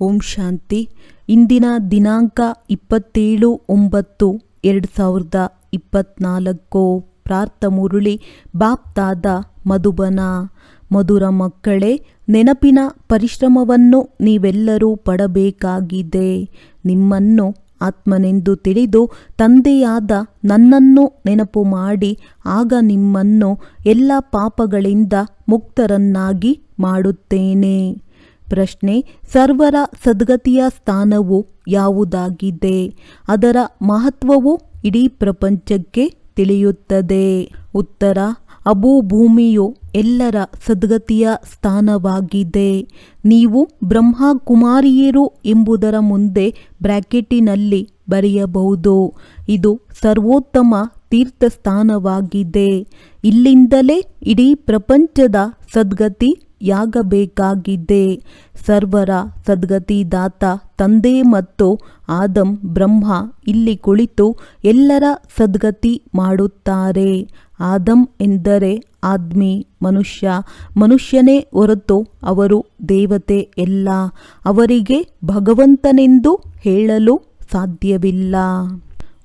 ಓಂ ಶಾಂತಿ. ಇಂದಿನ ದಿನಾಂಕ ಇಪ್ಪತ್ತೇಳು ಒಂಬತ್ತು ಎರಡು ಸಾವಿರದ ಇಪ್ಪತ್ನಾಲ್ಕು. ಪ್ರಾರ್ಥ ಮುರುಳಿ, ಬಾಪ್ತಾದ ಮಧುಬನ. ಮಧುರ ಮಕ್ಕಳೇ, ನೆನಪಿನ ಪರಿಶ್ರಮವನ್ನು ನೀವೆಲ್ಲರೂ ಪಡಬೇಕಾಗಿದೆ. ನಿಮ್ಮನ್ನು ಆತ್ಮನೆಂದು ತಿಳಿದು ತಂದೆಯಾದ ನನ್ನನ್ನು ನೆನಪು ಮಾಡಿ, ಆಗ ನಿಮ್ಮನ್ನು ಎಲ್ಲ ಪಾಪಗಳಿಂದ ಮುಕ್ತರನ್ನಾಗಿ ಮಾಡುತ್ತೇನೆ. ಪ್ರಶ್ನೆ, ಸರ್ವರ ಸದ್ಗತಿಯ ಸ್ಥಾನವು ಯಾವುದಾಗಿದೆ? ಅದರ ಮಹತ್ವವು ಇಡೀ ಪ್ರಪಂಚಕ್ಕೆ ತಿಳಿಯುತ್ತದೆ. ಉತ್ತರ ಅಬೂ ಭೂಮಿಯು ಎಲ್ಲರ ಸದ್ಗತಿಯ ಸ್ಥಾನವಾಗಿದೆ. ನೀವು ಬ್ರಹ್ಮ ಕುಮಾರಿಯರು ಎಂಬುದರ ಮುಂದೆ ಬ್ರ್ಯಾಕೆಟಿನಲ್ಲಿ ಬರೆಯಬಹುದು. ಇದು ಸರ್ವೋತ್ತಮ ತೀರ್ಥಸ್ಥಾನವಾಗಿದೆ. ಇಲ್ಲಿಂದಲೇ ಇಡೀ ಪ್ರಪಂಚದ ಸದ್ಗತಿ ಯಾಗಬೇಕಾಗಿದೆ. ಸರ್ವರ ಸದ್ಗತಿದಾತ ತಂದೆ ಮತ್ತು ಆದಂ ಬ್ರಹ್ಮ ಇಲ್ಲಿ ಕುಳಿತು ಎಲ್ಲರ ಸದ್ಗತಿ ಮಾಡುತ್ತಾರೆ. ಆದಂ ಎಂದರೆ ಆದ್ಮಿ, ಮನುಷ್ಯ. ಮನುಷ್ಯನೇ ಹೊರತು ಅವರು ದೇವತೆ ಎಲ್ಲ. ಅವರಿಗೆ ಭಗವಂತನೆಂದು ಹೇಳಲು ಸಾಧ್ಯವಿಲ್ಲ.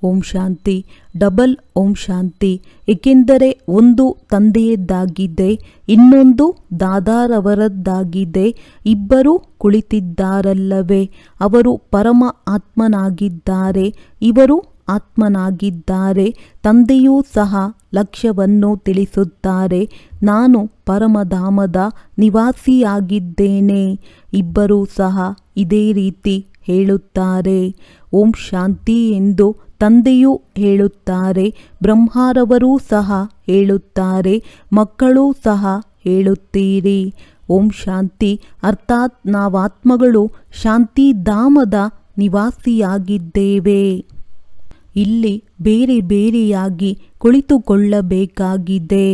ಓಂ ಶಾಂತಿ. ಡಬಲ್ ಓಂ ಶಾಂತಿ. ಏಕೆಂದರೆ ಒಂದು ತಂದೆಯದ್ದಾಗಿದೆ, ಇನ್ನೊಂದು ದಾದಾರವರದ್ದಾಗಿದೆ. ಇಬ್ಬರು ಕುಳಿತಿದ್ದಾರಲ್ಲವೇ. ಅವರು ಪರಮ ಆತ್ಮನಾಗಿದ್ದಾರೆ ಇವರು ಆತ್ಮನಾಗಿದ್ದಾರೆ. ತಂದೆಯೂ ಸಹ ಲಕ್ಷ್ಯವನ್ನು ತಿಳಿಸುತ್ತಾರೆ. ನಾನು ಪರಮಧಾಮದ ನಿವಾಸಿಯಾಗಿದ್ದೇನೆ. ಇಬ್ಬರೂ ಸಹ ಇದೇ ರೀತಿ ಹೇಳುತ್ತಾರೆ. ಓಂ ಶಾಂತಿ ಎಂದು ತಂದೆಯೂ ಹೇಳುತ್ತಾರೆ. ಬ್ರಹ್ಮಾರವರೂ ಸಹ ಹೇಳುತ್ತಾರೆ. ಮಕ್ಕಳೂ ಸಹ ಹೇಳುತ್ತೀರಿ. ಓಂ ಶಾಂತಿ. ಅರ್ಥಾತ್ ನಾವಾತ್ಮಗಳು ಶಾಂತಿಧಾಮದ ನಿವಾಸಿಯಾಗಿದ್ದೇವೆ. ಇಲ್ಲಿ ಬೇರೆ ಬೇರೆಯಾಗಿ ಕುಳಿತುಕೊಳ್ಳಬೇಕಾಗಿದೆ.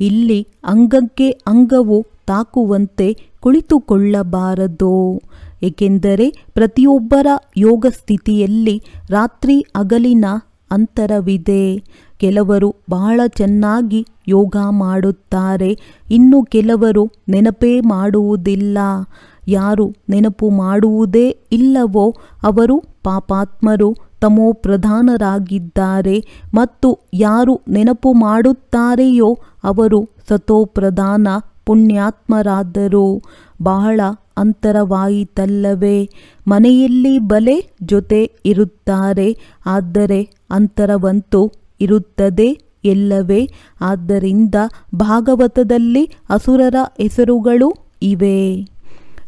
ಇಲ್ಲಿ ಅಂಗಕ್ಕೆ ಅಂಗವು ತಾಕುವಂತೆ ಕುಳಿತುಕೊಳ್ಳಬಾರದು. ಏಕೆಂದರೆ ಪ್ರತಿಯೊಬ್ಬರ ಯೋಗ ಸ್ಥಿತಿಯಲ್ಲಿ ರಾತ್ರಿ ಹಗಲಿನ ಅಂತರವಿದೆ. ಕೆಲವರು ಬಹಳ ಚೆನ್ನಾಗಿ ಯೋಗ ಮಾಡುತ್ತಾರೆ, ಇನ್ನು ಕೆಲವರು ನೆನಪೇ ಮಾಡುವುದಿಲ್ಲ. ಯಾರು ನೆನಪು ಮಾಡುವುದೇ ಇಲ್ಲವೋ ಅವರು ಪಾಪಾತ್ಮರು ತಮೋ ಪ್ರಧಾನರಾಗಿದ್ದಾರೆ ಮತ್ತು ಯಾರು ನೆನಪು ಮಾಡುತ್ತಾರೆಯೋ ಅವರು ಸತೋಪ್ರಧಾನ ಪುಣ್ಯಾತ್ಮರಾದರು. ಬಹಳ ಅಂತರವಾಯಿತಲ್ಲವೇ? ಮನೆಯಲ್ಲಿ ಬಲೆ ಜೊತೆ ಇರುತ್ತಾರೆ, ಆದರೆ ಅಂತರವಂತೂ ಇರುತ್ತದೆ ಎಲ್ಲವೇ? ಆದ್ದರಿಂದ ಭಾಗವತದಲ್ಲಿ ಅಸುರರ ಹೆಸರುಗಳು ಇವೆ.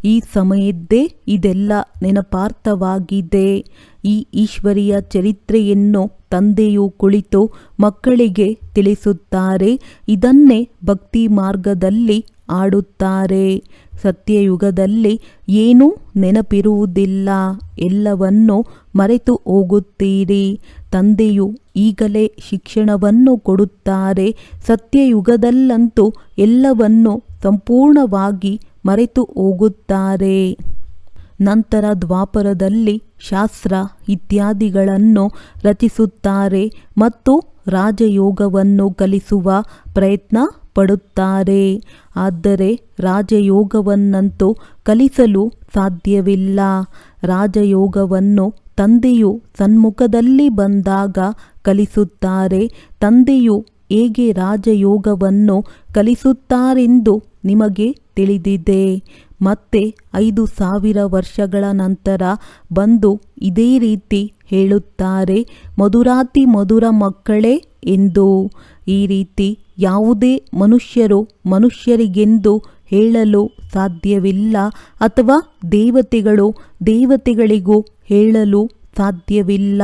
ಈ ಸಮಯದ್ದೇ ಇದೆಲ್ಲ ನೆನಪಾರ್ಥವಾಗಿದೆ. ಈ ಈಶ್ವರಿಯ ಚರಿತ್ರೆಯನ್ನು ತಂದೆಯು ಕುಳಿತು ಮಕ್ಕಳಿಗೆ ತಿಳಿಸುತ್ತಾರೆ. ಇದನ್ನೇ ಭಕ್ತಿ ಮಾರ್ಗದಲ್ಲಿ ಆಡುತ್ತಾರೆ. ಸತ್ಯಯುಗದಲ್ಲಿ ಏನೂ ನೆನಪಿರುವುದಿಲ್ಲ. ಎಲ್ಲವನ್ನು ಮರೆತು ಹೋಗುತ್ತೀರಿ. ತಂದೆಯು ಈಗಲೇ ಶಿಕ್ಷಣವನ್ನು ಕೊಡುತ್ತಾರೆ. ಸತ್ಯಯುಗದಲ್ಲಂತೂ ಎಲ್ಲವನ್ನು ಸಂಪೂರ್ಣವಾಗಿ ಮರೆತು ಹೋಗುತ್ತಾರೆ. ನಂತರ ದ್ವಾಪರದಲ್ಲಿ ಶಾಸ್ತ್ರ ಇತ್ಯಾದಿಗಳನ್ನು ರಚಿಸುತ್ತಾರೆ ಮತ್ತು ರಾಜಯೋಗವನ್ನು ಕಲಿಸುವ ಪ್ರಯತ್ನ ಪಡುತ್ತಾರೆ. ಆದರೆ ರಾಜಯೋಗವನ್ನಂತೂ ಕಲಿಸಲು ಸಾಧ್ಯವಿಲ್ಲ. ರಾಜಯೋಗವನ್ನು ತಂದೆಯು ಸನ್ಮುಖದಲ್ಲಿ ಬಂದಾಗ ಕಲಿಸುತ್ತಾರೆ. ತಂದೆಯು ಹೇಗೆ ರಾಜಯೋಗವನ್ನು ಕಲಿಸುತ್ತಾರೆಂದು ನಿಮಗೆ ತಿಳಿದಿದೆ. ಮತ್ತೆ ಐದು ಸಾವಿರ ವರ್ಷಗಳ ನಂತರ ಬಂದು ಇದೇ ರೀತಿ ಹೇಳುತ್ತಾರೆ, ಮಧುರಾತಿ ಮಧುರ ಮಕ್ಕಳೇ ಎಂದು. ಈ ರೀತಿ ಯಾವುದೇ ಮನುಷ್ಯರು ಮನುಷ್ಯರಿಗೆಂದು ಹೇಳಲು ಸಾಧ್ಯವಿಲ್ಲ ಅಥವಾ ದೇವತೆಗಳು ದೇವತೆಗಳಿಗೂ ಹೇಳಲು ಸಾಧ್ಯವಿಲ್ಲ.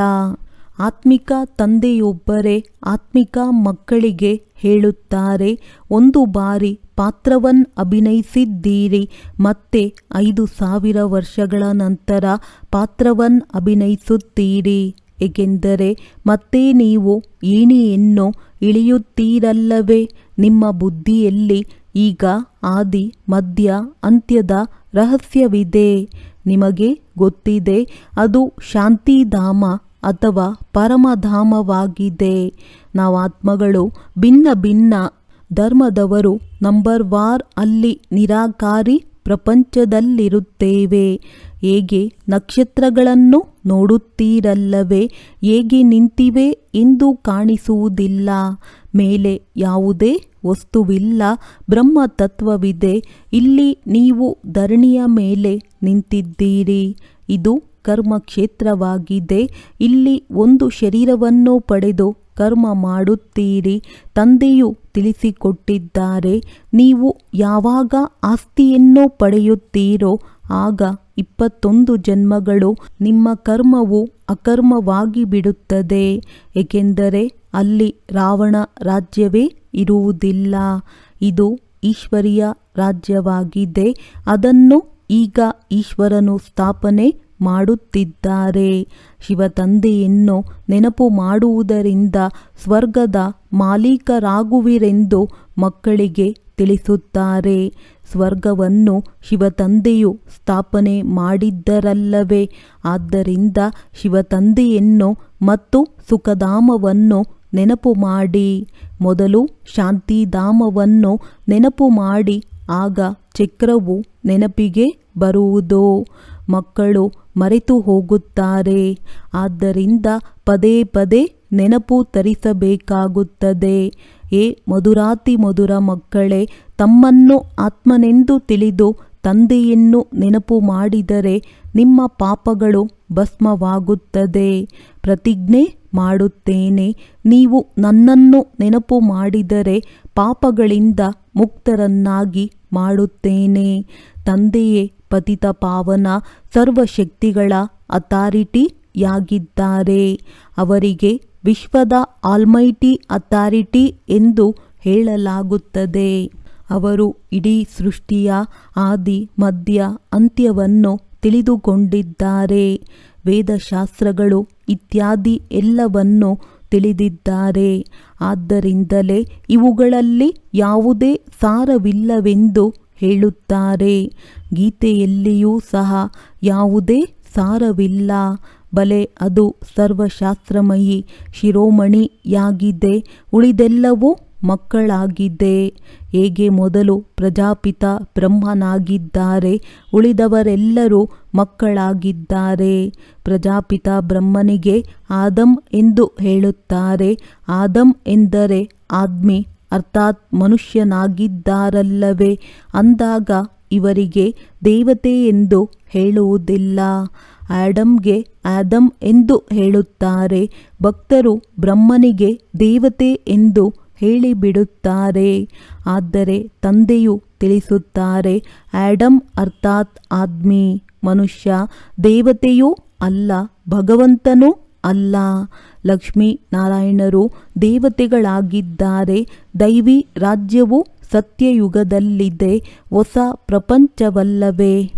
ಆತ್ಮಿಕ ತಂದೆಯೊಬ್ಬರೇ ಆತ್ಮಿಕ ಮಕ್ಕಳಿಗೆ ಹೇಳುತ್ತಾರೆ, ಒಂದು ಬಾರಿ ಪಾತ್ರವನ್ ಅಭಿನಯಿಸಿದ್ದೀರಿ. ಮತ್ತೆ ಐದು ಸಾವಿರ ವರ್ಷಗಳ ನಂತರ ಪಾತ್ರವನ್ ಅಭಿನಯಿಸುತ್ತೀರಿ. ಏಕೆಂದರೆ ಮತ್ತೆ ನೀವು ಏಣಿಯನ್ನು ಇಳಿಯುತ್ತೀರಲ್ಲವೇ? ನಿಮ್ಮ ಬುದ್ಧಿಯಲ್ಲಿ ಈಗ ಆದಿ, ಮಧ್ಯ, ಅಂತ್ಯದ ರಹಸ್ಯವಿದೆ. ನಿಮಗೆ ಗೊತ್ತಿದೆ, ಅದು ಶಾಂತಿಧಾಮ ಅಥವಾ ಪರಮಧಾಮವಾಗಿದೆ. ನಾವು ಆತ್ಮಗಳು ಭಿನ್ನ ಭಿನ್ನ ಧರ್ಮದವರು ನಂಬರ್ ವಾರ್ ಅಲ್ಲಿ ನಿರಾಕಾರಿ ಪ್ರಪಂಚದಲ್ಲಿರುತ್ತೇವೆ. ಹೇಗೆ ನಕ್ಷತ್ರಗಳನ್ನು ನೋಡುತ್ತೀರಲ್ಲವೇ? ಹೇಗೆ ನಿಂತಿವೆ ಎಂದು ಕಾಣಿಸುವುದಿಲ್ಲ. ಮೇಲೆ ಯಾವುದೇ ವಸ್ತುವಿಲ್ಲ ಬ್ರಹ್ಮ ತತ್ವವಿದೆ ಇಲ್ಲಿ ನೀವು ಧರಣಿಯ ಮೇಲೆ ನಿಂತಿದ್ದೀರಿ. ಇದು ಕರ್ಮ ಕ್ಷೇತ್ರವಾಗಿದೆ ಇಲ್ಲಿ ಒಂದು ಶರೀರವನ್ನು ಪಡೆದು ಕರ್ಮ ಮಾಡುತ್ತೀರಿ. ತಂದೆಯು ತಿಳಿಸಿಕೊಟ್ಟಿದ್ದಾರೆ, ನೀವು ಯಾವಾಗ ಆಸ್ತಿಯನ್ನು ಪಡೆಯುತ್ತೀರೋ, ಆಗ ಇಪ್ಪತ್ತೊಂದು ಜನ್ಮಗಳು ನಿಮ್ಮ ಕರ್ಮವು ಅಕರ್ಮವಾಗಿ ಬಿಡುತ್ತದೆ. ಏಕೆಂದರೆ ಅಲ್ಲಿ ರಾವಣ ರಾಜ್ಯವೇ ಇರುವುದಿಲ್ಲ. ಇದು ಈಶ್ವರಿಯ ರಾಜ್ಯವಾಗಿದೆ. ಅದನ್ನು ಈಗ ಈಶ್ವರನು ಸ್ಥಾಪನೆ ಮಾಡುತ್ತಿದ್ದಾರೆ. ಶಿವತಂದೆಯನ್ನು ನೆನಪು ಮಾಡುವುದರಿಂದ ಸ್ವರ್ಗದ ಮಾಲೀಕರಾಗುವಿರೆಂದು ಮಕ್ಕಳಿಗೆ ತಿಳಿಸುತ್ತಾರೆ. ಸ್ವರ್ಗವನ್ನು ಶಿವತಂದೆಯು ಸ್ಥಾಪನೆ ಮಾಡಿದ್ದರಲ್ಲವೇ? ಆದ್ದರಿಂದ ಶಿವತಂದೆಯನ್ನು ಮತ್ತು ಸುಖಧಾಮವನ್ನು ನೆನಪು ಮಾಡಿ. ಮೊದಲು ಶಾಂತಿಧಾಮವನ್ನು ನೆನಪು ಮಾಡಿ, ಆಗ ಚಕ್ರವು ನೆನಪಿಗೆ ಬರುವುದು. ಮಕ್ಕಳು ಮರೆತು ಹೋಗುತ್ತಾರೆ. ಆದ್ದರಿಂದ ಪದೇ ಪದೇ ನೆನಪು ತರಿಸಬೇಕಾಗುತ್ತದೆ. ಏ ಮಧುರಾತಿ ಮಧುರ ಮಕ್ಕಳೇ, ತಮ್ಮನ್ನು ಆತ್ಮನೆಂದು ತಿಳಿದು ತಂದೆಯನ್ನು ನೆನಪು ಮಾಡಿದರೆ ನಿಮ್ಮ ಪಾಪಗಳು ಭಸ್ಮವಾಗುತ್ತದೆ. ಪ್ರತಿಜ್ಞೆ ಮಾಡುತ್ತೇನೆ, ನೀವು ನನ್ನನ್ನು ನೆನಪು ಮಾಡಿದರೆ ಪಾಪಗಳಿಂದ ಮುಕ್ತರನ್ನಾಗಿ ಮಾಡುತ್ತೇನೆ. ತಂದೆಯೇ ಪತಿತ ಪಾವನ ಸರ್ವಶಕ್ತಿಗಳ ಅಥಾರಿಟಿಯಾಗಿದ್ದಾರೆ. ಅವರಿಗೆ ವಿಶ್ವದ ಆಲ್ಮೈಟಿ ಅಥಾರಿಟಿ ಎಂದು ಹೇಳಲಾಗುತ್ತದೆ. ಅವರು ಇಡೀ ಸೃಷ್ಟಿಯ ಆದಿ, ಮಧ್ಯ, ಅಂತ್ಯವನ್ನು ತಿಳಿದುಕೊಂಡಿದ್ದಾರೆ. ವೇದಶಾಸ್ತ್ರಗಳು ಇತ್ಯಾದಿ ಎಲ್ಲವನ್ನು ತಿಳಿದಿದ್ದಾರೆ. ಆದ್ದರಿಂದಲೇ ಇವುಗಳಲ್ಲಿ ಯಾವುದೇ ಸಾರವಿಲ್ಲವೆಂದು ಹೇಳುತ್ತಾರೆ. ಗೀತೆಯಲ್ಲಿಯೂ ಸಹ ಯಾವುದೇ ಸಾರವಿಲ್ಲ. ಬಲೆ, ಅದು ಸರ್ವಶಾಸ್ತ್ರಮಯಿ ಶಿರೋಮಣಿಯಾಗಿದೆ. ಉಳಿದೆಲ್ಲವೂ ಮಕ್ಕಳಾಗಿದೆ. ಹೇಗೆ ಮೊದಲು ಪ್ರಜಾಪಿತ ಬ್ರಹ್ಮನಾಗಿದ್ದಾರೆ, ಉಳಿದವರೆಲ್ಲರೂ ಮಕ್ಕಳಾಗಿದ್ದಾರೆ. ಪ್ರಜಾಪಿತ ಬ್ರಹ್ಮನಿಗೆ ಆದಂ ಎಂದು ಹೇಳುತ್ತಾರೆ. ಆದಂ ಎಂದರೆ ಆದ್ಮಿ. ಅರ್ಥಾತ್ ಮನುಷ್ಯನಾಗಿದ್ದಾರಲ್ಲವೇ? ಅಂದಾಗ ಇವರಿಗೆ ದೇವತೆ ಎಂದು ಹೇಳುವುದಿಲ್ಲ. ಆಡಮ್ಗೆ ಆದಮ್ ಎಂದು ಹೇಳುತ್ತಾರೆ. ಭಕ್ತರು ಬ್ರಹ್ಮನಿಗೆ ದೇವತೆ ಎಂದು ಹೇಳಿಬಿಡುತ್ತಾರೆ. ಆದರೆ ತಂದೆಯು ತಿಳಿಸುತ್ತಾರೆ ಆಡಮ್ ಅರ್ಥಾತ್ ಆದ್ಮಿ, ಮನುಷ್ಯ ದೇವತೆಯೂ ಅಲ್ಲ, ಭಗವಂತನೂ ಅಲ್ಲ, ಲಕ್ಷ್ಮೀ ನಾರಾಯಣರು ದೇವತೆಗಳಾಗಿದ್ದಾರೆ. ದೈವಿ ರಾಜ್ಯವು ಸತ್ಯಯುಗದಲ್ಲಿದೆ. ಹೊಸ ಪ್ರಪಂಚವಲ್ಲವೇ?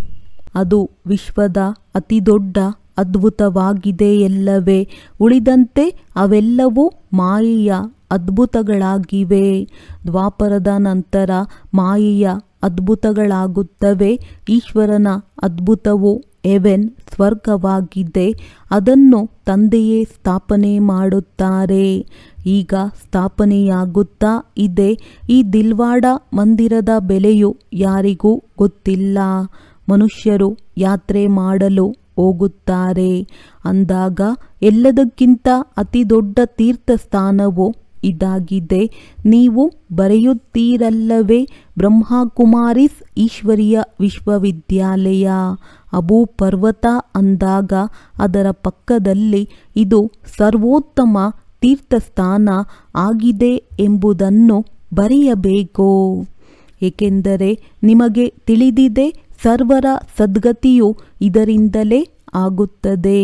ಅದು ವಿಶ್ವದ ಅತಿದೊಡ್ಡ ಅದ್ಭುತವಾಗಿದೆಯಲ್ಲವೇ ಉಳಿದಂತೆ ಅವೆಲ್ಲವೂ ಮಾಯೆಯ ಅದ್ಭುತಗಳಾಗಿವೆ. ದ್ವಾಪರದ ನಂತರ ಮಾಯೆಯ ಅದ್ಭುತಗಳಾಗುತ್ತವೆ. ಈಶ್ವರನ ಅದ್ಭುತವು ಎವೆನ್ ಸ್ವರ್ಗವಾಗಿದೆ ಅದನ್ನು ತಂದೆಯೇ ಸ್ಥಾಪನೆ ಮಾಡುತ್ತಾರೆ. ಈಗ ಸ್ಥಾಪನೆಯಾಗುತ್ತಾ ಇದೆ. ಈ ದಿಲ್ವಾಡ ಮಂದಿರದ ಬೆಲೆಯು ಯಾರಿಗೂ ಗೊತ್ತಿಲ್ಲ. ಮನುಷ್ಯರು ಯಾತ್ರೆ ಮಾಡಲು ಹೋಗುತ್ತಾರೆ. ಅಂದಾಗ ಎಲ್ಲದಕ್ಕಿಂತ ಅತಿ ದೊಡ್ಡ ತೀರ್ಥಸ್ಥಾನವು ಇದಾಗಿದೆ. ನೀವು ಬರೆಯುತ್ತೀರಲ್ಲವೇ ಬ್ರಹ್ಮಕುಮಾರಿಸ್ ಈಶ್ವರಿಯ ವಿಶ್ವವಿದ್ಯಾಲಯ. ಅಬು ಪರ್ವತ ಅಂದಾಗ ಅದರ ಪಕ್ಕದಲ್ಲಿ ಇದು ಸರ್ವೋತ್ತಮ ತೀರ್ಥಸ್ಥಾನ ಆಗಿದೆ ಎಂಬುದನ್ನು ಬರೆಯಬೇಕು. ಏಕೆಂದರೆ ನಿಮಗೆ ತಿಳಿದಿದೆ ಸರ್ವರ ಸದ್ಗತಿಯು ಇದರಿಂದಲೇ ಆಗುತ್ತದೆ.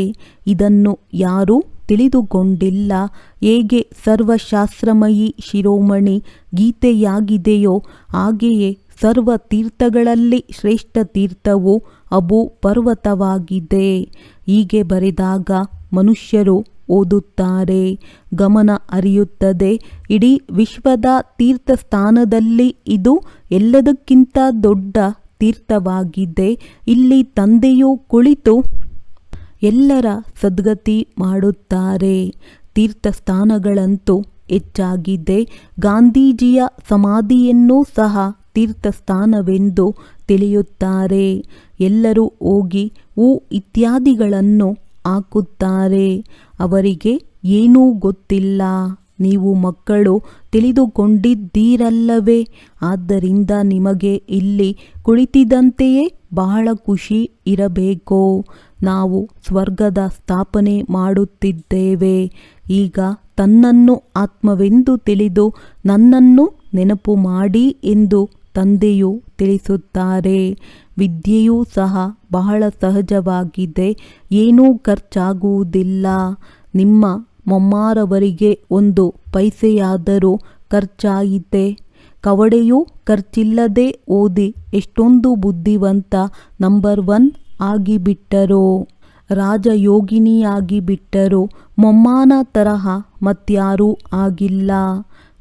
ಇದನ್ನು ಯಾರೂ ತಿಳಿದುಕೊಂಡಿಲ್ಲ. ಹೇಗೆ ಸರ್ವಶಾಸ್ತ್ರಮಯಿ ಶಿರೋಮಣಿ ಗೀತೆಯಾಗಿದೆಯೋ ಹಾಗೆಯೇ ಸರ್ವ ತೀರ್ಥಗಳಲ್ಲಿ ಶ್ರೇಷ್ಠ ತೀರ್ಥವು ಅಬು ಪರ್ವತವಾಗಿದೆ. ಹೀಗೆ ಬರೆದಾಗ ಮನುಷ್ಯರು ಓದುತ್ತಾರೆ. ಗಮನ ಅರಿಯುತ್ತದೆ ಇಡೀ ವಿಶ್ವದ ತೀರ್ಥಸ್ಥಾನದಲ್ಲಿ ಇದು ಎಲ್ಲದಕ್ಕಿಂತ ದೊಡ್ಡ ತೀರ್ಥವಾಗಿದೆ. ಇಲ್ಲಿ ತಂದೆಯು ಕುಳಿತು ಎಲ್ಲರ ಸದ್ಗತಿ ಮಾಡುತ್ತಾರೆ. ತೀರ್ಥಸ್ಥಾನಗಳಂತೂ ಹೆಚ್ಚಾಗಿದೆ. ಗಾಂಧೀಜಿಯ ಸಮಾಧಿಯನ್ನೂ ಸಹ ತೀರ್ಥಸ್ಥಾನವೆಂದು ತಿಳಿಯುತ್ತಾರೆ. ಎಲ್ಲರೂ ಹೋಗಿ ಹೂ ಇತ್ಯಾದಿಗಳನ್ನು ಹಾಕುತ್ತಾರೆ. ಅವರಿಗೆ ಏನೂ ಗೊತ್ತಿಲ್ಲ. ನೀವು ಮಕ್ಕಳು ತಿಳಿದುಕೊಂಡಿದ್ದೀರಲ್ಲವೇ? ಆದ್ದರಿಂದ ನಿಮಗೆ ಇಲ್ಲಿ ಕುಳಿತಿದ್ದಂತೆಯೇ ಬಹಳ ಖುಷಿ ಇರಬೇಕು? ನಾವು ಸ್ವರ್ಗದ ಸ್ಥಾಪನೆ ಮಾಡುತ್ತಿದ್ದೇವೆ. ಈಗ ತನ್ನನ್ನು ಆತ್ಮವೆಂದು ತಿಳಿದು ನನ್ನನ್ನು ನೆನಪು ಮಾಡಿ ಎಂದು ತಂದೆಯು ತಿಳಿಸುತ್ತಾರೆ. ವಿದ್ಯೆಯೂ ಸಹ ಬಹಳ ಸಹಜವಾಗಿದೆ. ಏನೂ ಖರ್ಚಾಗುವುದಿಲ್ಲ. ನಿಮ್ಮ ಮೊಮ್ಮಾರವರಿಗೆ ಒಂದು ಪೈಸೆಯಾದರೂ ಖರ್ಚಾಯಿತೆ? ಕವಡೆಯೂ ಖರ್ಚಿಲ್ಲದೆ ಓದಿ ಎಷ್ಟೊಂದು ಬುದ್ಧಿವಂತ ನಂಬರ್ ಒನ್ ಆಗಿಬಿಟ್ಟರು? ರಾಜಯೋಗಿನಿಯಾಗಿ ಬಿಟ್ಟರು ಮೊಮ್ಮಾನ ತರಹ ಮತ್ಯಾರೂ ಆಗಿಲ್ಲ.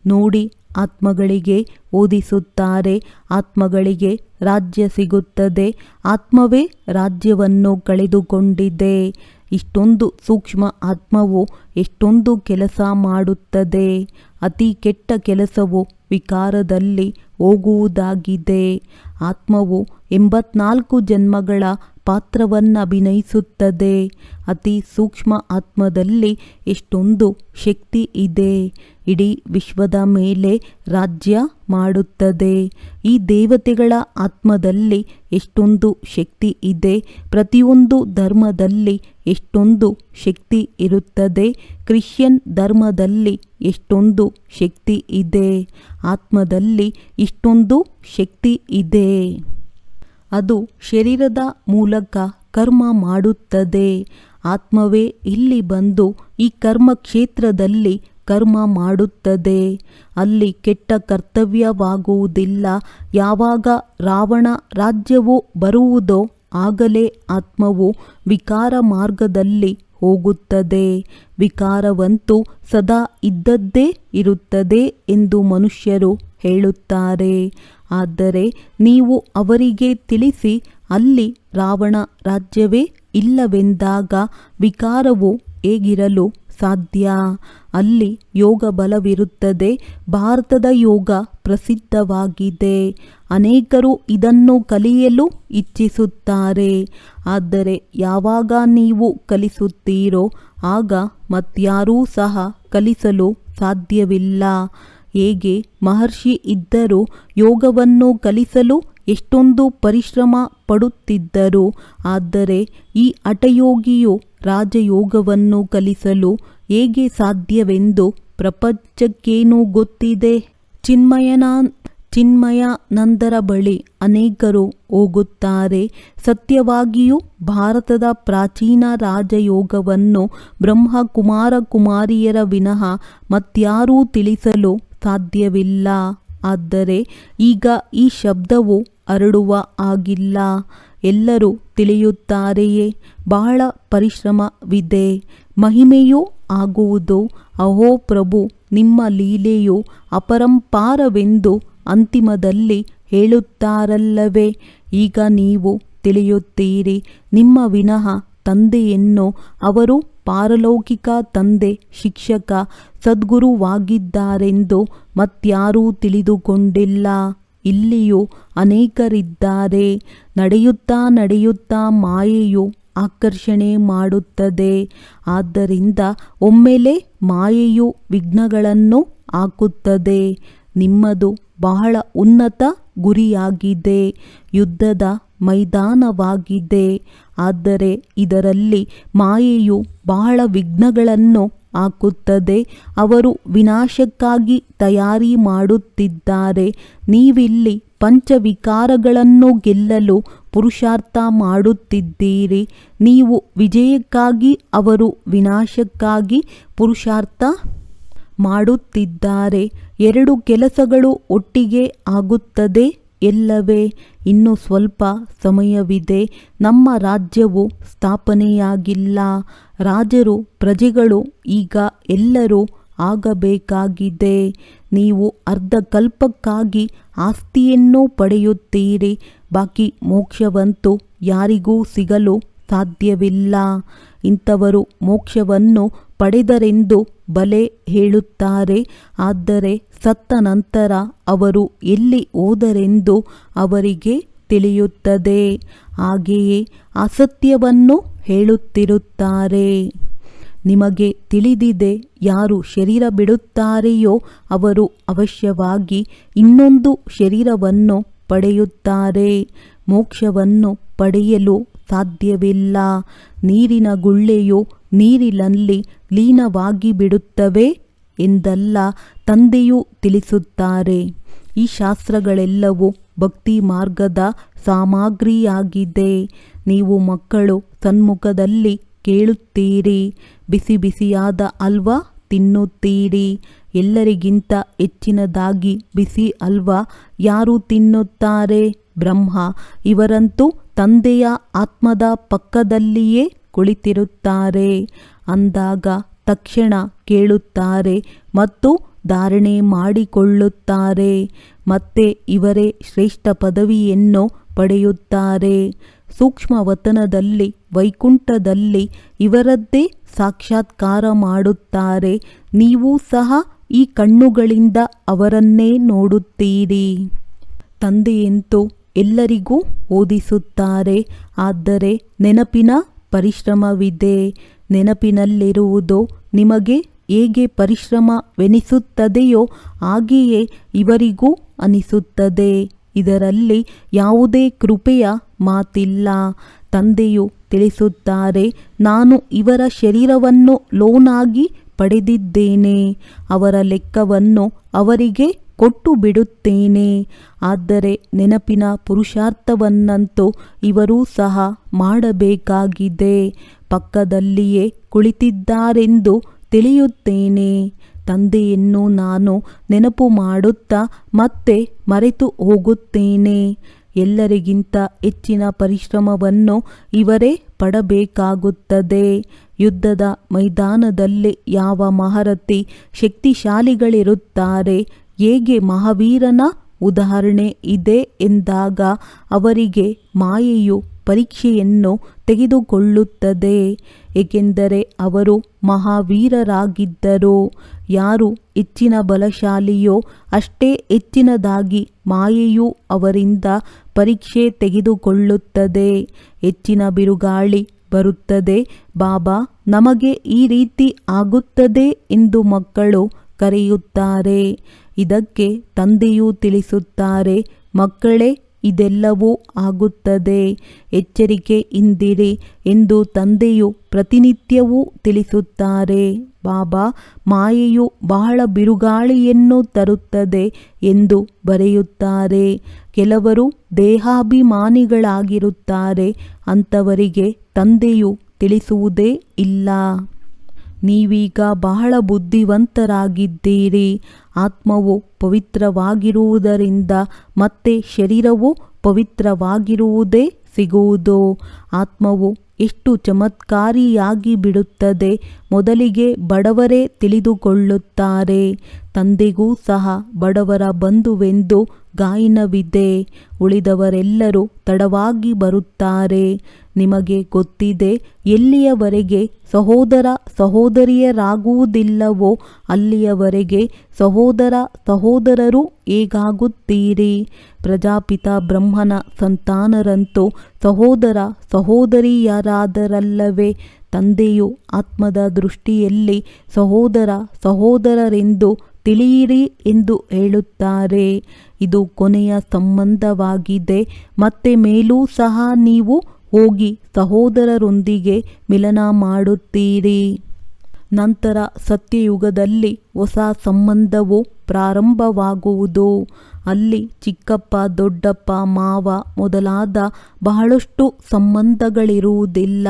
ನೋಡಿ ಆತ್ಮಗಳಿಗೆ ಓದಿಸುತ್ತಾರೆ, ಆತ್ಮಗಳಿಗೆ ರಾಜ್ಯ ಸಿಗುತ್ತದೆ, ಆತ್ಮವೇ ರಾಜ್ಯವನ್ನು ಕಳೆದುಕೊಂಡಿದೆ. ಇಷ್ಟೊಂದು ಸೂಕ್ಷ್ಮ ಆತ್ಮವು ಎಷ್ಟೊಂದು ಕೆಲಸ ಮಾಡುತ್ತದೆ. ಅತಿ ಕೆಟ್ಟ ಕೆಲಸವು ವಿಕಾರದಲ್ಲಿ ಹೋಗುವುದಾಗಿದೆ. ಆತ್ಮವು ಎಂಬತ್ನಾಲ್ಕು ಜನ್ಮಗಳ ಪಾತ್ರವನ್ನಭಿನಯಿಸುತ್ತದೆ ಅತಿ ಸೂಕ್ಷ್ಮ ಆತ್ಮದಲ್ಲಿ ಎಷ್ಟೊಂದು ಶಕ್ತಿ ಇದೆ. ಇಡೀ ವಿಶ್ವದ ಮೇಲೆ ರಾಜ್ಯ ಮಾಡುತ್ತದೆ. ಈ ದೇವತೆಗಳ ಆತ್ಮದಲ್ಲಿ ಎಷ್ಟೊಂದು ಶಕ್ತಿ ಇದೆ. ಪ್ರತಿಯೊಂದು ಧರ್ಮದಲ್ಲಿ ಎಷ್ಟೊಂದು ಶಕ್ತಿ ಇರುತ್ತದೆ. ಕ್ರಿಶ್ಚಿಯನ್ ಧರ್ಮದಲ್ಲಿ ಎಷ್ಟೊಂದು ಶಕ್ತಿ ಇದೆ. ಆತ್ಮದಲ್ಲಿ ಇಷ್ಟೊಂದು ಶಕ್ತಿ ಇದೆ. ಅದು ಶರೀರದ ಮೂಲಕ ಕರ್ಮ ಮಾಡುತ್ತದೆ. ಆತ್ಮವೇ ಇಲ್ಲಿ ಬಂದು ಈ ಕರ್ಮ ಕ್ಷೇತ್ರದಲ್ಲಿ ಕರ್ಮ ಮಾಡುತ್ತದೆ. ಅಲ್ಲಿ ಕೆಟ್ಟ ಕರ್ತವ್ಯವಾಗುವುದಿಲ್ಲ. ಯಾವಾಗ ರಾವಣ ರಾಜ್ಯವು ಬರುವುದೋ ಆಗಲೇ ಆತ್ಮವು ವಿಕಾರ ಮಾರ್ಗದಲ್ಲಿ ಹೋಗುತ್ತದೆ. ವಿಕಾರವಂತೂ ಸದಾ ಇದ್ದದ್ದೇ ಇರುತ್ತದೆ ಎಂದು ಮನುಷ್ಯರು ಹೇಳುತ್ತಾರೆ. ಆದರೆ ನೀವು ಅವರಿಗೆ ತಿಳಿಸಿ, ಅಲ್ಲಿ ರಾವಣ ರಾಜ್ಯವೇ ಇಲ್ಲವೆಂದಾಗ ವಿಕಾರವು ಹೇಗಿರಲು ಸಾಧ್ಯ? ಅಲ್ಲಿ ಯೋಗ ಬಲವಿರುತ್ತದೆ ಭಾರತದ ಯೋಗ ಪ್ರಸಿದ್ಧವಾಗಿದೆ. ಅನೇಕರು ಇದನ್ನು ಕಲಿಯಲು ಇಚ್ಛಿಸುತ್ತಾರೆ. ಆದರೆ ಯಾವಾಗ ನೀವು ಕಲಿಸುತ್ತೀರೋ, ಆಗ ಮತ್ಯಾರೂ ಸಹ ಕಲಿಸಲು ಸಾಧ್ಯವಿಲ್ಲ. ಹೇಗೆ ಮಹರ್ಷಿ ಇದ್ದರೂ ಯೋಗವನ್ನು ಕಲಿಸಲು ಎಷ್ಟೊಂದು ಪರಿಶ್ರಮ ಪಡುತ್ತಿದ್ದರು. ಆದರೆ ಈ ಅಟಯೋಗಿಯು ರಾಜಯೋಗವನ್ನು ಕಲಿಸಲು ಹೇಗೆ ಸಾಧ್ಯವೆಂದು ಪ್ರಪಂಚಕ್ಕೇನು ಗೊತ್ತಿದೆ. ಚಿನ್ಮಯನ, ಚಿನ್ಮಯಾನಂದರ ಬಳಿ ಅನೇಕರು ಹೋಗುತ್ತಾರೆ. ಸತ್ಯವಾಗಿಯೂ ಭಾರತದ ಪ್ರಾಚೀನ ರಾಜಯೋಗವನ್ನು ಬ್ರಹ್ಮ ಕುಮಾರ ಕುಮಾರಿಯರ ವಿನಃ ಮತ್ಯಾರೂ ತಿಳಿಸಲು ಸಾಧ್ಯವಿಲ್ಲ. ಆದರೆ ಈಗ ಈ ಶಬ್ದವು ಹರಡುವ ಆಗಿಲ್ಲ ಎಲ್ಲರೂ ತಿಳಿಯುತ್ತಾರೆಯೇ? ಬಹಳ ಪರಿಶ್ರಮವಿದೆ. ಮಹಿಮೆಯೂ ಆಗುವುದು. ಅಹೋ ಪ್ರಭು, ನಿಮ್ಮ ಲೀಲೆಯು ಅಪರಂಪಾರವೆಂದು ಅಂತಿಮದಲ್ಲಿ ಹೇಳುತ್ತಾರಲ್ಲವೇ? ಈಗ ನೀವು ತಿಳಿಯುತ್ತೀರಿ. ನಿಮ್ಮ ವಿನಃ ತಂದೆಯನ್ನು ಅವರು ಪಾರಲೌಕಿಕ ತಂದೆ, ಶಿಕ್ಷಕ, ಸದ್ಗುರುವಾಗಿದ್ದಾರೆಂದು ಮತ್ಯಾರೂ ತಿಳಿದುಕೊಂಡಿಲ್ಲ. ಇಲ್ಲಿಯೂ ಅನೇಕರಿದ್ದಾರೆ. ನಡೆಯುತ್ತಾ ನಡೆಯುತ್ತಾ ಮಾಯೆಯು ಆಕರ್ಷಣೆ ಮಾಡುತ್ತದೆ. ಆದ್ದರಿಂದ ಒಮ್ಮೆಲೆ ಮಾಯೆಯು ವಿಘ್ನಗಳನ್ನು ಹಾಕುತ್ತದೆ. ನಿಮ್ಮದು ಬಹಳ ಉನ್ನತ ಗುರಿಯಾಗಿದೆ. ಯುದ್ಧದ ಮೈದಾನವಾಗಿದೆ. ಆದರೆ ಇದರಲ್ಲಿ ಮಾಯೆಯು ಬಹಳ ವಿಘ್ನಗಳನ್ನು ಹಾಕುತ್ತದೆ. ಅವರು ವಿನಾಶಕ್ಕಾಗಿ ತಯಾರಿ ಮಾಡುತ್ತಿದ್ದಾರೆ. ನೀವಿಲ್ಲಿ ಪಂಚವಿಕಾರಗಳನ್ನು ಗೆಲ್ಲಲು ಪುರುಷಾರ್ಥ ಮಾಡುತ್ತಿದ್ದೀರಿ. ನೀವು ವಿಜಯಕ್ಕಾಗಿ, ಅವರು ವಿನಾಶಕ್ಕಾಗಿ ಪುರುಷಾರ್ಥ ಮಾಡುತ್ತಿದ್ದಾರೆ. ಎರಡು ಕೆಲಸಗಳು ಒಟ್ಟಿಗೆ ಆಗುತ್ತದೆ. ಎಲ್ಲವೇ ಇನ್ನು ಸ್ವಲ್ಪ ಸಮಯವಿದೆ. ನಮ್ಮ ರಾಜ್ಯವು ಸ್ಥಾಪನೆಯಾಗಿಲ್ಲ. ರಾಜರು, ಪ್ರಜೆಗಳು, ಈಗ ಎಲ್ಲರೂ ಆಗಬೇಕಾಗಿದೆ. ನೀವು ಅರ್ಧಕಲ್ಪಕ್ಕಾಗಿ ಆಸ್ತಿಯನ್ನು ಪಡೆಯುತ್ತೀರಿ. ಬಾಕಿ ಮೋಕ್ಷವಂತೂ ಯಾರಿಗೂ ಸಿಗಲು ಸಾಧ್ಯವಿಲ್ಲ. ಇಂಥವರು ಮೋಕ್ಷವನ್ನು ಪಡೆದರೆಂದು ಬಲೆ ಹೇಳುತ್ತಾರೆ. ಆದರೆ ಸತ್ತ ನಂತರ ಅವರು ಎಲ್ಲಿ ಹೋದರೆಂದು ಅವರಿಗೆ ತಿಳಿಯುತ್ತದೆ. ಹಾಗೆಯೇ ಅಸತ್ಯವನ್ನು ಹೇಳುತ್ತಿರುತ್ತಾರೆ. ನಿಮಗೆ ತಿಳಿದಿದೆ ಯಾರು ಶರೀರ ಬಿಡುತ್ತಾರೆಯೋ ಅವರು ಅವಶ್ಯವಾಗಿ ಇನ್ನೊಂದು ಶರೀರವನ್ನು ಪಡೆಯುತ್ತಾರೆ. ಮೋಕ್ಷವನ್ನು ಪಡೆಯಲು ಸಾಧ್ಯವಿಲ್ಲ. ನೀರಿನ ಗುಳ್ಳೆಯು ನೀರಿನಲ್ಲಿ ಲೀನವಾಗಿ ಬಿಡುತ್ತವೆ ಎಂದಲ್ಲ ತಂದೆಯು ತಿಳಿಸುತ್ತಾರೆ. ಈ ಶಾಸ್ತ್ರಗಳೆಲ್ಲವೂ ಭಕ್ತಿ ಮಾರ್ಗದ ಸಾಮಗ್ರಿಯಾಗಿದೆ. ನೀವು ಮಕ್ಕಳು ಸನ್ಮುಖದಲ್ಲಿ ಕೇಳುತ್ತೀರಿ, ಬಿಸಿ ಬಿಸಿಯಾದ ಅಲ್ವ ತಿನ್ನುತ್ತೀರಿ. ಎಲ್ಲರಿಗಿಂತ ಹೆಚ್ಚಿನದಾಗಿ ಬಿಸಿ ಅಲ್ವ ಯಾರು ತಿನ್ನುತ್ತಾರೆ? ಬ್ರಹ್ಮ, ಇವರಂತೂ ತಂದೆಯ ಆತ್ಮದ ಪಕ್ಕದಲ್ಲಿಯೇ ಕುಳಿತಿರುತ್ತಾರೆ. ಅಂದಾಗ ತಕ್ಷಣ ಕೇಳುತ್ತಾರೆ ಮತ್ತು ಧಾರಣೆ ಮಾಡಿಕೊಳ್ಳುತ್ತಾರೆ. ಮತ್ತೆ ಇವರೇ ಶ್ರೇಷ್ಠ ಪದವಿಯನ್ನು ಪಡೆಯುತ್ತಾರೆ. ಸೂಕ್ಷ್ಮವತನದಲ್ಲಿ, ವೈಕುಂಠದಲ್ಲಿ ಇವರದ್ದೇ ಸಾಕ್ಷಾತ್ಕಾರ ಮಾಡುತ್ತಾರೆ. ನೀವು ಸಹ ಈ ಕಣ್ಣುಗಳಿಂದ ಅವರನ್ನೇ ನೋಡುತ್ತೀರಿ. ತಂದೆಯಂತೂ ಎಲ್ಲರಿಗೂ ಓದಿಸುತ್ತಾರೆ. ಆದರೆ ನೆನಪಿನ ಪರಿಶ್ರಮವಿದೆ, ನೆನಪಿನಲ್ಲಿರುವುದು? ನಿಮಗೆ ಹೇಗೆ ಪರಿಶ್ರಮವೆನಿಸುತ್ತದೆಯೋ ಹಾಗೆಯೇ ಇವರಿಗೂ ಅನಿಸುತ್ತದೆ. ಇದರಲ್ಲಿ ಯಾವುದೇ ಕೃಪೆಯ ಮಾತಿಲ್ಲ. ತಂದೆಯು ತಿಳಿಸುತ್ತಾರೆ, ನಾನು ಇವರ ಶರೀರವನ್ನು ಲೋನಾಗಿ ಪಡೆದಿದ್ದೇನೆ. ಅವರ ಲೆಕ್ಕವನ್ನು ಅವರಿಗೆ ಕೊಟ್ಟು ಬಿಡುತ್ತೇನೆ ಆದರೆ ನೆನಪಿನ ಪುರುಷಾರ್ಥವನ್ನಂತೂ ಇವರೂ ಸಹ ಮಾಡಬೇಕಾಗಿದೆ. ಪಕ್ಕದಲ್ಲಿಯೇ ಕುಳಿತಿದ್ದಾರೆಂದು ತಿಳಿಯುತ್ತೇನೆ. ತಂದೆಯನ್ನು ನಾನು ನೆನಪು ಮಾಡುತ್ತಾ ಮತ್ತೆ ಮರೆತು ಹೋಗುತ್ತೇನೆ. ಎಲ್ಲರಿಗಿಂತ ಹೆಚ್ಚಿನ ಪರಿಶ್ರಮವನ್ನು ಇವರೇ ಪಡಬೇಕಾಗುತ್ತದೆ. ಯುದ್ಧದ ಮೈದಾನದಲ್ಲಿ ಯಾವ ಮಹಾರಥಿ ಶಕ್ತಿಶಾಲಿಗಳಿರುತ್ತಾರೆ? ಹೇಗೆ ಮಹಾವೀರನ ಉದಾಹರಣೆ ಇದೆ ಎಂದಾಗ ಅವರಿಗೆ ಮಾಯೆಯು ಪರೀಕ್ಷೆಯನ್ನು ತೆಗೆದುಕೊಳ್ಳುತ್ತದೆ. ಏಕೆಂದರೆ ಅವರು ಮಹಾವೀರರಾಗಿದ್ದರು. ಯಾರು ಹೆಚ್ಚಿನ ಬಲಶಾಲಿಯೋ ಅಷ್ಟೇ ಹೆಚ್ಚಿನದಾಗಿ ಮಾಯೆಯು ಅವರಿಂದ ಪರೀಕ್ಷೆ ತೆಗೆದುಕೊಳ್ಳುತ್ತದೆ. ಹೆಚ್ಚಿನ ಬಿರುಗಾಳಿ ಬರುತ್ತದೆ. ಬಾಬಾ, ನಮಗೆ ಈ ರೀತಿ ಆಗುತ್ತದೆ ಎಂದು ಮಕ್ಕಳು ಕರೆಯುತ್ತಾರೆ. ಇದಕ್ಕೆ ತಂದೆಯೂ ತಿಳಿಸುತ್ತಾರೆ, ಮಕ್ಕಳೇ, ಇದೆಲ್ಲವೂ ಆಗುತ್ತದೆ. ಎಚ್ಚರಿಕೆ ಇಂದಿರಿ ಎಂದು ತಂದೆಯು ಪ್ರತಿನಿತ್ಯವೂ ತಿಳಿಸುತ್ತಾರೆ. ಬಾಬಾ, ಮಾಯೆಯು ಬಹಳ ಬಿರುಗಾಳಿಯನ್ನು ತರುತ್ತದೆ ಎಂದು ಬರೆಯುತ್ತಾರೆ. ಕೆಲವರು ದೇಹಾಭಿಮಾನಿಗಳಾಗಿರುತ್ತಾರೆ, ಅಂಥವರಿಗೆ ತಂದೆಯು ತಿಳಿಸುವುದೇ ಇಲ್ಲ. ನೀವೀಗ ಬಹಳ ಬುದ್ಧಿವಂತರಾಗಿದ್ದೀರಿ. ಆತ್ಮವು ಪವಿತ್ರವಾಗಿರುವುದರಿಂದ ಮತ್ತೆ ಶರೀರವು ಪವಿತ್ರವಾಗಿರುವುದೇ ಸಿಗುವುದು. ಆತ್ಮವು ಎಷ್ಟು ಚಮತ್ಕಾರಿಯಾಗಿ ಬಿಡುತ್ತದೆ ಮೊದಲಿಗೆ ಬಡವರೇ ತಿಳಿದುಕೊಳ್ಳುತ್ತಾರೆ. ತಂದೆಗೂ ಸಹ ಬಡವರ ಬಂಧುವೆಂದು ಗಾಯನವಿದೆ ಉಳಿದವರೆಲ್ಲರೂ ತಡವಾಗಿ ಬರುತ್ತಾರೆ. ನಿಮಗೆ ಗೊತ್ತಿದೆ, ಎಲ್ಲಿಯವರೆಗೆ ಸಹೋದರ ಸಹೋದರಿಯರಾಗುವುದಿಲ್ಲವೋ ಅಲ್ಲಿಯವರೆಗೆ ಸಹೋದರ ಸಹೋದರರು ಹೇಗಾಗುತ್ತೀರಿ? ಪ್ರಜಾಪಿತ ಬ್ರಹ್ಮನ ಸಂತಾನರಂತೂ ಸಹೋದರ ಸಹೋದರಿಯರಾದರಲ್ಲವೇ? ತಂದೆಯು ಆತ್ಮದ ದೃಷ್ಟಿಯಲ್ಲಿ ಸಹೋದರ ಸಹೋದರರೆಂದು ತಿಳಿಯಿರಿ ಎಂದು ಹೇಳುತ್ತಾರೆ. ಇದು ಕೊನೆಯ ಸಂಬಂಧವಾಗಿದೆ. ಮತ್ತೆ ಮೇಲೂ ಸಹ ನೀವು ಹೋಗಿ ಸಹೋದರರೊಂದಿಗೆ ಮಿಲನ ಮಾಡುತ್ತೀರಿ. ನಂತರ ಸತ್ಯಯುಗದಲ್ಲಿ ಹೊಸ ಸಂಬಂಧವು ಪ್ರಾರಂಭವಾಗುವುದು. ಅಲ್ಲಿ ಚಿಕ್ಕಪ್ಪ, ದೊಡ್ಡಪ್ಪ, ಮಾವ ಮೊದಲಾದ ಬಹಳಷ್ಟು ಸಂಬಂಧಗಳಿರುವುದಿಲ್ಲ.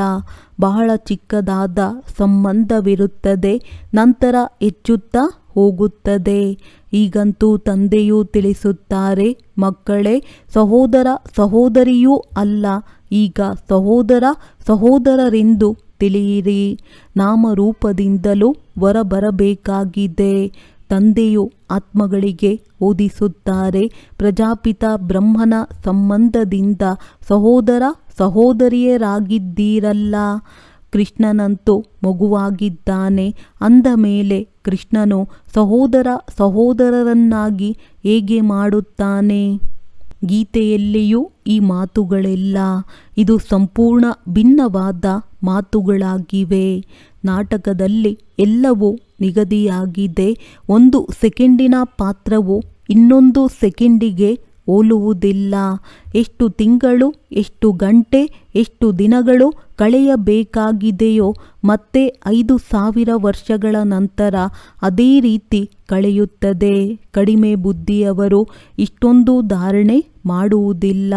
ಬಹಳ ಚಿಕ್ಕದಾದ ಸಂಬಂಧವಿರುತ್ತದೆ. ನಂತರ ಹೆಚ್ಚುತ್ತಾ ಹೋಗುತ್ತದೆ. ಈಗಂತೂ ತಂದೆಯು ತಿಳಿಸುತ್ತಾರೆ, ಮಕ್ಕಳೇ, ಸಹೋದರ, ಸಹೋದರಿಯೂ ಅಲ್ಲ, ಈಗ ಸಹೋದರ, ಸಹೋದರರೆಂದು ತಿಳಿಯಿರಿ. ನಾಮರೂಪದಿಂದಲೂ ಹೊರಬರಬೇಕಾಗಿದೆ. ತಂದೆಯು ಆತ್ಮಗಳಿಗೆ ಓದಿಸುತ್ತಾರೆ, ಪ್ರಜಾಪಿತ ಬ್ರಹ್ಮನ ಸಂಬಂಧದಿಂದ ಸಹೋದರ, ಸಹೋದರಿಯರಾಗಿದ್ದೀರಲ್ಲ. ಕೃಷ್ಣನಂತೂ ಮಗುವಾಗಿದ್ದಾನೆ, ಅಂದ ಮೇಲೆ ಕೃಷ್ಣನು ಸಹೋದರ ಸಹೋದರರನ್ನಾಗಿ ಹೇಗೆ ಮಾಡುತ್ತಾನೆ? ಗೀತೆಯಲ್ಲಿಯೂ ಈ ಮಾತುಗಳೆಲ್ಲ. ಇದು ಸಂಪೂರ್ಣ ಭಿನ್ನವಾದ ಮಾತುಗಳಾಗಿವೆ. ನಾಟಕದಲ್ಲಿ ಎಲ್ಲವೂ ನಿಗದಿಯಾಗಿದೆ. ಒಂದು ಸೆಕೆಂಡಿನ ಪಾತ್ರವು ಇನ್ನೊಂದು ಸೆಕೆಂಡಿಗೆ ಹೋಲುವುದಿಲ್ಲ ಎಷ್ಟು ತಿಂಗಳು, ಎಷ್ಟು ಗಂಟೆ, ಎಷ್ಟು ದಿನಗಳು ಕಳೆಯಬೇಕಾಗಿದೆಯೋ ಮತ್ತೆ ಐದು ಸಾವಿರ ವರ್ಷಗಳ ನಂತರ ಅದೇ ರೀತಿ ಕಳೆಯುತ್ತದೆ. ಕಡಿಮೆ ಬುದ್ಧಿಯವರು ಇಷ್ಟೊಂದು ಧಾರಣೆ ಮಾಡುವುದಿಲ್ಲ.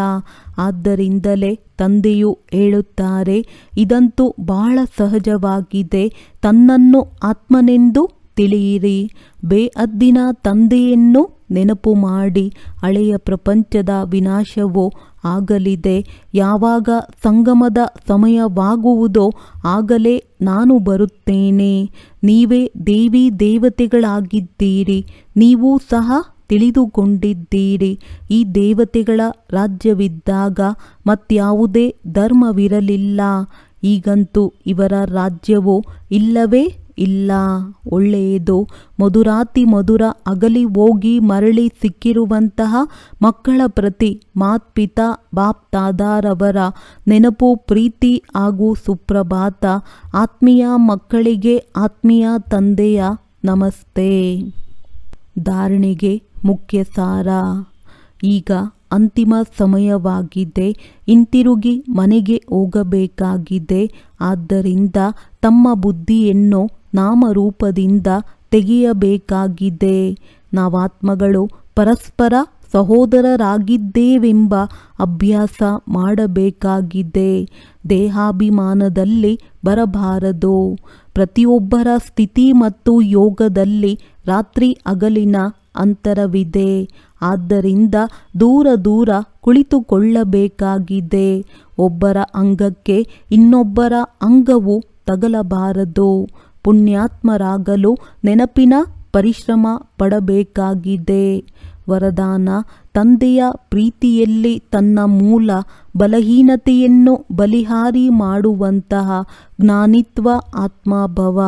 ಆದ್ದರಿಂದಲೇ ತಂದೆಯು ಹೇಳುತ್ತಾರೆ, ಇದಂತೂ ಬಹಳ ಸಹಜವಾಗಿದೆ. ತನ್ನನ್ನು ಆತ್ಮನೆಂದು ತಿಳಿಯಿರಿ. ಬೇಅದ್ದಿನ ತಂದೆಯನ್ನು ನೆನಪು ಮಾಡಿ ಹಳೆಯ ಪ್ರಪಂಚದ ವಿನಾಶವೋ ಆಗಲಿದೆ. ಯಾವಾಗ ಸಂಗಮದ ಸಮಯವಾಗುವುದೋ ಆಗಲೇ ನಾನು ಬರುತ್ತೇನೆ. ನೀವೇ ದೇವಿ ದೇವತೆಗಳಾಗಿದ್ದೀರಿ. ನೀವು ಸಹ ತಿಳಿದುಕೊಂಡಿದ್ದೀರಿ. ಈ ದೇವತೆಗಳ ರಾಜ್ಯವಿದ್ದಾಗ ಮತ್ಯಾವುದೇ ಧರ್ಮವಿರಲಿಲ್ಲ. ಈಗಂತೂ ಇವರ ರಾಜ್ಯವು ಇಲ್ಲವೇ? ಇಲ್ಲ, ಒಳ್ಳೆಯದು. ಮಧುರಾತಿ ಮಧುರ ಅಗಲಿ ಹೋಗಿ ಮರಳಿ ಸಿಕ್ಕಿರುವಂತಹ ಮಕ್ಕಳ ಪ್ರತಿ ಮಾತ್ಪಿತ ಬಾಪ್ ತಾದಾರವರ ನೆನಪು, ಪ್ರೀತಿ ಹಾಗೂ ಸುಪ್ರಭಾತ. ಆತ್ಮೀಯ ಮಕ್ಕಳಿಗೆ ಆತ್ಮೀಯ ತಂದೆಯ ನಮಸ್ತೆ. ಧಾರಣೆಗೆ ಮುಖ್ಯ ಸಾರ. ಈಗ ಅಂತಿಮ ಸಮಯವಾಗಿದೆ. ಹಿಂತಿರುಗಿ ಮನೆಗೆ ಹೋಗಬೇಕಾಗಿದೆ. ಆದ್ದರಿಂದ ತಮ್ಮ ಬುದ್ಧಿಯನ್ನು ನಾಮರೂಪದಿಂದ ತೆಗೆಯಬೇಕಾಗಿದೆ. ನಾವಾತ್ಮಗಳು ಪರಸ್ಪರ ಸಹೋದರರಾಗಿದ್ದೇವೆಂಬ ಅಭ್ಯಾಸ ಮಾಡಬೇಕಾಗಿದೆ. ದೇಹಾಭಿಮಾನದಲ್ಲಿ ಬರಬಾರದು. ಪ್ರತಿಯೊಬ್ಬರ ಸ್ಥಿತಿ ಮತ್ತು ಯೋಗದಲ್ಲಿ ರಾತ್ರಿ ಅಗಲಿನ ಅಂತರವಿದೆ. ಆದ್ದರಿಂದ ದೂರ ದೂರ ಕುಳಿತುಕೊಳ್ಳಬೇಕಾಗಿದೆ. ಒಬ್ಬರ ಅಂಗಕ್ಕೆ ಇನ್ನೊಬ್ಬರ ಅಂಗವು ತಗಲಬಾರದು. ಪುಣ್ಯಾತ್ಮರಾಗಲು ನೆನಪಿನ ಪರಿಶ್ರಮ ಪಡಬೇಕಾಗಿದೆ. ವರದಾನ ತಂದೆಯ ಪ್ರೀತಿಯಲ್ಲಿ ತನ್ನ ಮೂಲ ಬಲಹೀನತೆಯನ್ನು ಬಲಿಹಾರಿ ಮಾಡುವಂತಹ ಜ್ಞಾನಿತ್ವ ಆತ್ಮಭವ.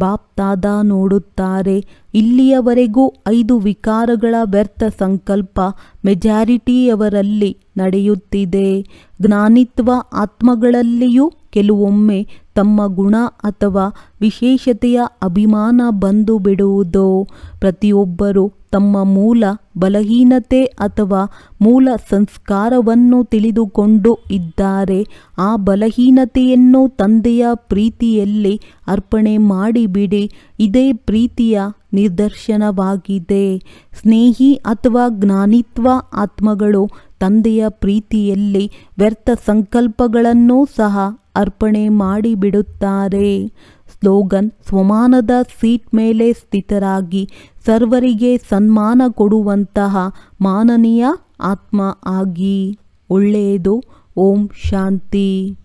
ಬಾಪ್ತಾದ ನೋಡುತ್ತಾರೆ. ಇಲ್ಲಿಯವರೆಗೂ ಐದು ವಿಕಾರಗಳ ವ್ಯರ್ಥ ಸಂಕಲ್ಪ ಮೆಜಾರಿಟಿಯವರಲ್ಲಿ ನಡೆಯುತ್ತಿದೆ. ಜ್ಞಾನಿತ್ವ ಆತ್ಮಗಳಲ್ಲಿಯೂ ಕೆಲವೊಮ್ಮೆ ತಮ್ಮ ಗುಣ ಅಥವಾ ವಿಶೇಷತೆಯ ಅಭಿಮಾನ ಬಂದು ಬಿಡುವುದು ಪ್ರತಿಯೊಬ್ಬರು ತಮ್ಮ ಮೂಲ ಬಲಹೀನತೆ ಅಥವಾ ಮೂಲ ಸಂಸ್ಕಾರವನ್ನು ತಿಳಿದುಕೊಂಡು ಇದ್ದಾರೆ. ಆ ಬಲಹೀನತೆಯನ್ನು ತಂದೆಯ ಪ್ರೀತಿಯಲ್ಲಿ ಅರ್ಪಣೆ ಮಾಡಿಬಿಡಿ. ಇದೇ ಪ್ರೀತಿಯ ನಿದರ್ಶನವಾಗಿದೆ. ಸ್ನೇಹಿ ಅಥವಾ ಜ್ಞಾನಿತ್ವ ಆತ್ಮಗಳು ತಂದೆಯ ಪ್ರೀತಿಯಲ್ಲಿ ವ್ಯರ್ಥ ಸಂಕಲ್ಪಗಳನ್ನು ಸಹ ಅರ್ಪಣೆ ಮಾಡಿಬಿಡುತ್ತಾರೆ. ಸ್ಲೋಗನ್ ಸ್ವಮಾನದ ಸೀಟ್ ಮೇಲೆ ಸ್ಥಿತರಾಗಿ ಸರ್ವರಿಗೆ ಸನ್ಮಾನ ಕೊಡುವಂತಹ ಮಾನನೀಯ ಆತ್ಮ ಆಗಿ ಒಳ್ಳೆಯದು. ಓಂ ಶಾಂತಿ.